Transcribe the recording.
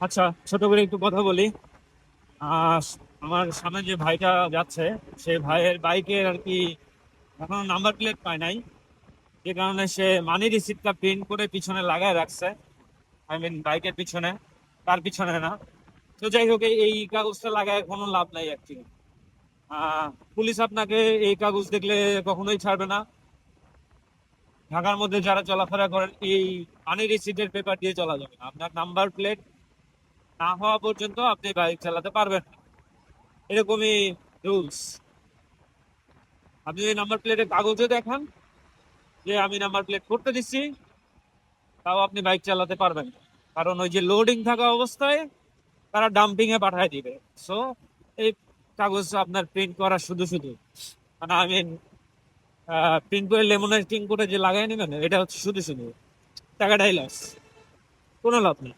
আচ্ছা ছোট করে একটু কথা বলি। আমার সামনে যে ভাইটা যাচ্ছে, সে ভাইয়ের বাইকের আর কি এখনও নাম্বার প্লেট পায় নাই। যে কারণে সে মানি রিসিপ্টটা প্রিন্ট করে পিছনে লাগায় রাখছে। আই মিন বাইকের পিছনে, তার পিছনে না। তো যাই হোক, এই- কাগজটা লাগায় কোনো লাভ নাই অ্যাকচুয়ালি পুলিশ আপনাকে এই কাগজ দেখলে কখনোই ছাড়বে না। ঢাকার মধ্যে যারা চলাফেরা করেন, এই মানি রিসিপ্টের পেপার দিয়ে চলা যাবে আপনার নাম্বার প্লেট না হওয়া পর্যন্ত আপনি বাইক চালাতে পারবেন এরকমই রুলস আপনি যদি নাম্বার প্লেটের কাগজে দেখান যে আমি নাম্বার প্লেট করতে দিচ্ছি, তাও আপনি বাইক চালাতে পারবেন। কারণ ওই যে লোডিং থাকা অবস্থায় তারা ডাম্পিং এ পাঠিয়ে দিবে। সো এই কাগজ আপনার প্রিন্ট করা শুধু শুধু। মানে আই মিন প্রিন্ট করে লেমোনেটিং করে যে লাগাই নেবেন, এটা হচ্ছে শুধু শুধু। টাকাটাই লস কোনো লাভ নেই।